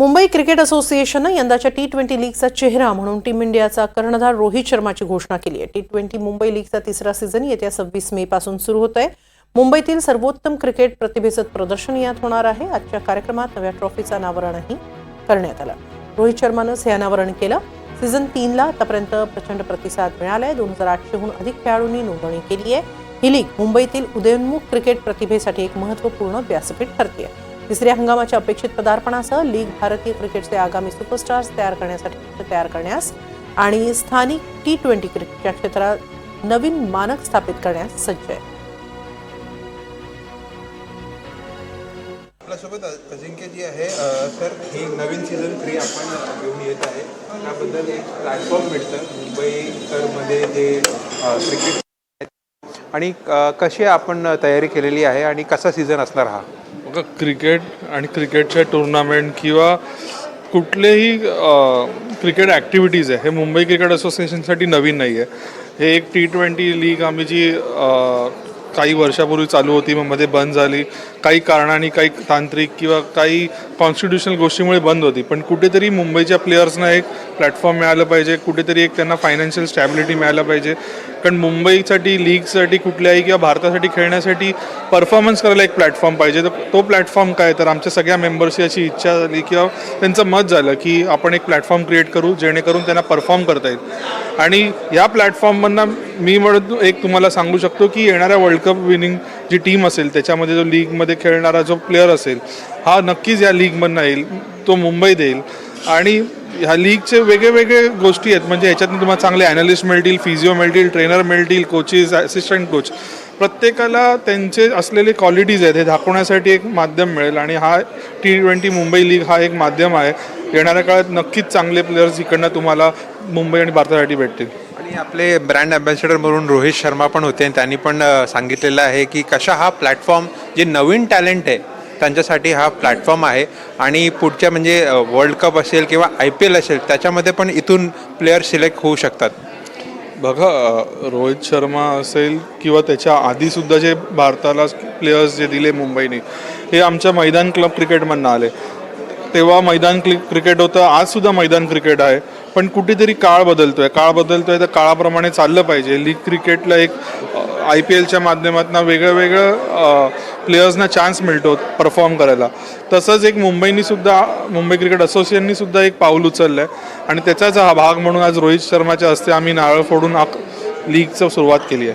Mumbai cricket असोसिएशननं यंदाच्या T twenty लीगचा चेहरा म्हणून टीम इंडियाचा कर्णधार रोहित शर्माची घोषणा केली आहे. टी ट्वेंटी मुंबई लीगचा तिसरा सीझन येत्या सव्वीस मे पासून सुरू होत आहे. मुंबईतील सर्वोत्तम क्रिकेट प्रतिभेचं प्रदर्शन यात होणार आहे. आजच्या कार्यक्रमात नव्या ट्रॉफीचं अनावरणही करण्यात आलं. रोहित शर्मानंच हे अनावरण केलं. सीझन तीनला आतापर्यंत प्रचंड प्रतिसाद मिळालाय. दोन हजार आठशेहून अधिक खेळाडूंनी नोंदणी केली आहे. ही लीग मुंबईतील उदयोन्मुख क्रिकेट प्रतिभेसाठी एक महत्त्वपूर्ण व्यासपीठ ठरते आहे तिसऱ्या हंगामाच्या अपेक्षित पदार्पणासह लीग भारतीय क्रिकेटचे आगामी सुपरस्टार्स तयार करण्यासाठी तयार करण्यास आणि स्थानिक टी ट्वेंटी क्रिकेटच्या क्षेत्रात नवीन मानक स्थापित करण्यास सज्ज आहे. आपल्यासोबत अजिंक्य जी आहे सर ही नवीन सीझन थ्री आपण घेऊन येत आहे. त्याबद्दल एक प्लॅटफॉर्म मिळतं मुंबईकरमध्ये जे क्रिकेट आणि कशी आपण तयारी केलेली आहे आणि कसा सीझन असणार हा? बघा क्रिकेट आणि क्रिकेटचे टुर्नामेंट किंवा कुठलेही क्रिकेट ॲक्टिव्हिटीज आहे हे मुंबई क्रिकेट असोसिएशनसाठी नवीन नाही आहे हे एक टी ट्वेंटी लीग आम्ही जी काही वर्षापूर्वी चालू होती मग मध्ये बंद झाली. काही कारणाने काही तांत्रिक किंवा काही कॉन्स्टिट्युशनल गोष्टीमुळे बंद होती. पण कुठेतरी मुंबईच्या प्लेयर्सना एक प्लॅटफॉर्म मिळालं पाहिजे. कुठेतरी एक त्यांना फायनान्शियल स्टॅबिलिटी मिळायला पाहिजे. कारण मुंबईसाठी लीगसाठी कुठल्याही किंवा भारतासाठी खेळण्यासाठी परफॉर्मन्स करायला एक प्लॅटफॉर्म पाहिजे. तर तो प्लॅटफॉर्म काय? तर आमच्या सगळ्या मेंबर्सची अशी इच्छा झाली किंवा त्यांचं मत झालं की आपण एक प्लॅटफॉर्म क्रिएट करू जेणेकरून त्यांना परफॉर्म करता येईल. आणि या प्लॅटफॉर्ममधनं मी म्हणत एक तुम्हाला सांगू शकतो की येणाऱ्या वर्ल्ड कप विनिंग जी टीम असेल त्याच्यामध्ये जो लीगमध्ये खेळणारा जो प्लेअर असेल हा नक्कीच या लीगमधनं येईल तो मुंबई देईल आणि ह्या लीगचे वेगळे वेगळे गोष्टी आहेत. म्हणजे ह्याच्यातनं तुम्हाला चांगले ॲनालिस्ट मिळतील फिजिओ मिळतील ट्रेनर मिळतील कोचेस असिस्टंट कोच प्रत्येकाला त्यांचे असलेले क्वालिटीज आहेत हे दाखवण्यासाठी एक माध्यम मिळेल. आणि हा टी ट्वेंटी मुंबई लीग हा एक माध्यम आहे. येणाऱ्या काळात नक्कीच चांगले प्लेयर्स इकडनं तुम्हाला मुंबई आणि भारतासाठी भेटतील. आणि आपले ब्रँड अँबॅसेडर म्हणून रोहित शर्मा पण होते. त्यांनी पण सांगितलेलं आहे की कशा हा प्लॅटफॉर्म जे नवीन टॅलेंट आहे त्यांच्यासाठी हा प्लॅटफॉर्म आहे. आणि पुढच्या म्हणजे वर्ल्ड कप असेल किंवा आय पी एल असेल त्याच्यामध्ये पण इथून प्लेयर सिलेक्ट होऊ शकतात. बघा रोहित शर्मा असेल किंवा त्याच्या आधीसुद्धा जे भारताला प्लेयर्स जे दिले मुंबईने हे आमच्या मैदान क्लब क्रिकेटमधनं आले. तेव्हा मैदान क्लिक क्रिकेट होतं आजसुद्धा मैदान क्रिकेट आहे. पण कुठेतरी काळ बदलतोय. काळ बदलतोय तर काळाप्रमाणे चाललं पाहिजे. लीग क्रिकेटला एक आय पी एलच्या माध्यमातून वेगळं वेगळं प्लेयर्सना चान्स मिळतो परफॉर्म करायला. तसंच एक मुंबईनी सुद्धा मुंबई क्रिकेट असोसिएशननी सुद्धा एक पाऊल उचललं आहे आणि त्याचाच हा भाग म्हणून आज रोहित शर्माच्या हस्ते आम्ही नारळ फोडून लीगचं सुरुवात केली आहे.